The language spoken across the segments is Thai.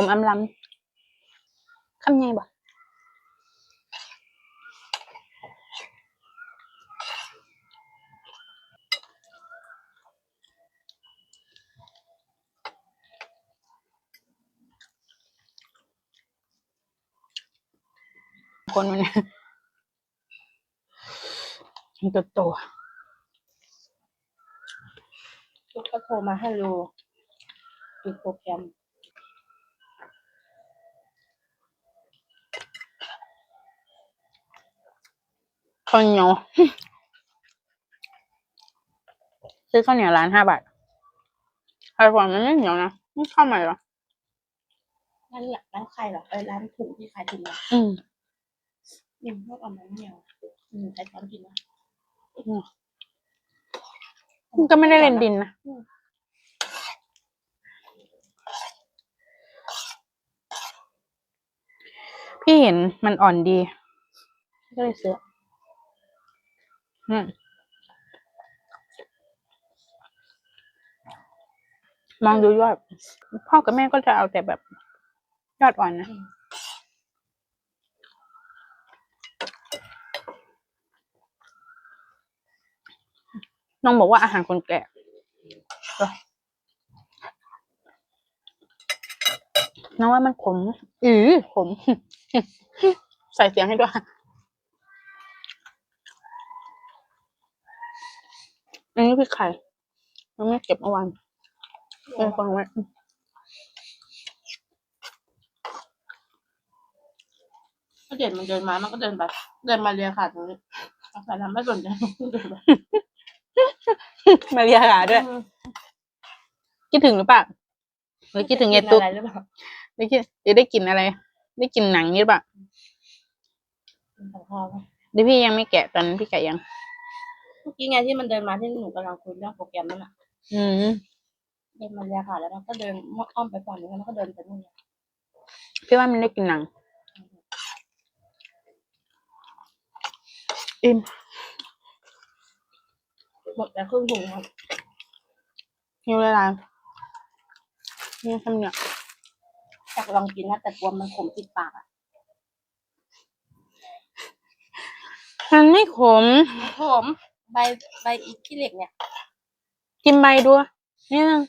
ผมอำลำคำไงบ่คนมันมันตัวโตลูกก็โทรมาให้ดูดูโปรแกรม ข้าวเหนียวซื้อข้าวเหนียวร้านห้าบาทใครบอกมันไม่เหนียวนะไม่เข้าใหม่หรอร้านหลักร้านใครเหรอเออร้านถุงที่ขายถุงอะอืมนี่พวกเอามาเหนียวอืมใครช้อนกินนะมันก็ไม่ได้เล่นดินนะพี่เห็นมันอ่อนดี ก็เลยซื้อ อืมมองดูยอด พ่อกับแม่ก็จะเอาแต่แบบยอดอ่อนนะน้องบอกว่าอาหารคนแก่เออน้องว่ามันขม อือขม ใส่เสียงให้ด้วย อันนี้พี่ไข่ยังไม่เก็บเมื่อวานเออฟังไว้ก็เดินมันเดินมา มันก็เดินไป เดินมาเรียขาตรงนี้แต่ทำไม่สนใจเดินไปมาเรียกหาด้วย คิดถึงหรือเปล่าหรือคิดถึงไงตุ๊กอะไรหรือเปล่าได้คิดเดี๋ยวได้กินอะไร ได้กินหนังนี้หรือเปล่ากินของพ่อไหมเดี๋ยวพี่ยังไม่แกะตอนนั้นพี่แกะยังเมื่อกี้ไงที่มันเดินมาที่หนูกำลังคุยเรื่องโปรแกรมนั่นแหละอืมเดินมาเรียขาแล้วมันก็เดินอ้อมไปฝั่งนี้แล้วมันก็เดินไปนู่นเนี่ยพี่ว่ามันได้กินหนังอิ่มหมดแล้วครึ่งถุงครับหิวละลายนี่ทำเนี่ยอยากลองกินนะแต่กลัวมันขมติดปากอะมันไม่ขม ขม ใบใบอีกขี้เหล็กเนี่ย กินใบด้วยนี่นึง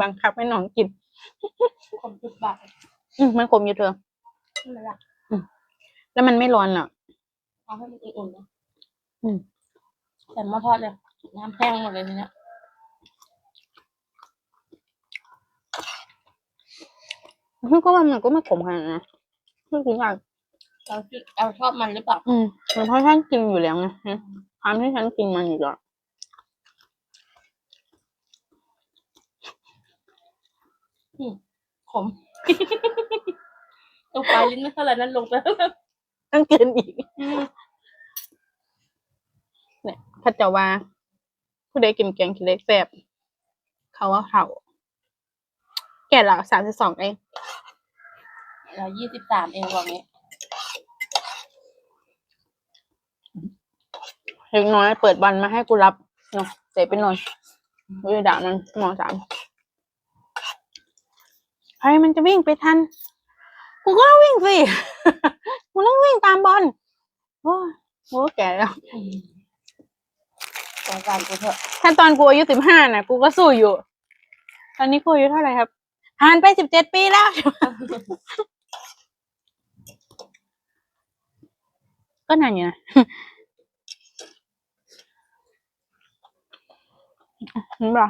บังคับให้น้องกิน ขมติดปากอืมมันขมอยู่เธอนั่นแหละแล้วมันไม่ร้อนอะ เอาให้มันอุ่นๆนะอืมแต่หมาทอดเลย น้ำแห้งหมดเลยทีเนี้ยพี่ก็ว่ามันก็ไม่ขมขนาดนั้นนะไม่ถึงอะเราจุดเราชอบมันหรือเปล่า อืมแต่เพราะฉันกินอยู่แล้วไงฮะ ความที่ฉันกินมันอยู่แล้วขมลงไปลิ้นไม่เท่าไหร่นั้นลงไปต้องกินอีกเนี่ยเข้าใจว่า ผู้ใดกินแกงขี้เหล็กแซ่บเขาว่าเขาแก่ละสามสิบสองเองเรายี่สิบสามเองบอก เล็กน้อยเปิดบันมาให้กูรับเนาะเตะไปหน่อยวิด่ามันมสามใครมันจะวิ่งไปทัน กูก็ต้องวิ่งสิ กูต้องวิ่งตามบอลโอ้ยโอ้แก่แล้วสงสารกูเถอะถ้าตอนกูอายุสิบห้าน่ะ กูก็สู้อยู่ ตอนนี้กูอายุเท่าไหร่ครับผ่านไปสิบเจ็ดปีแล้ว ก็นานอยู่นะ เห็นปะ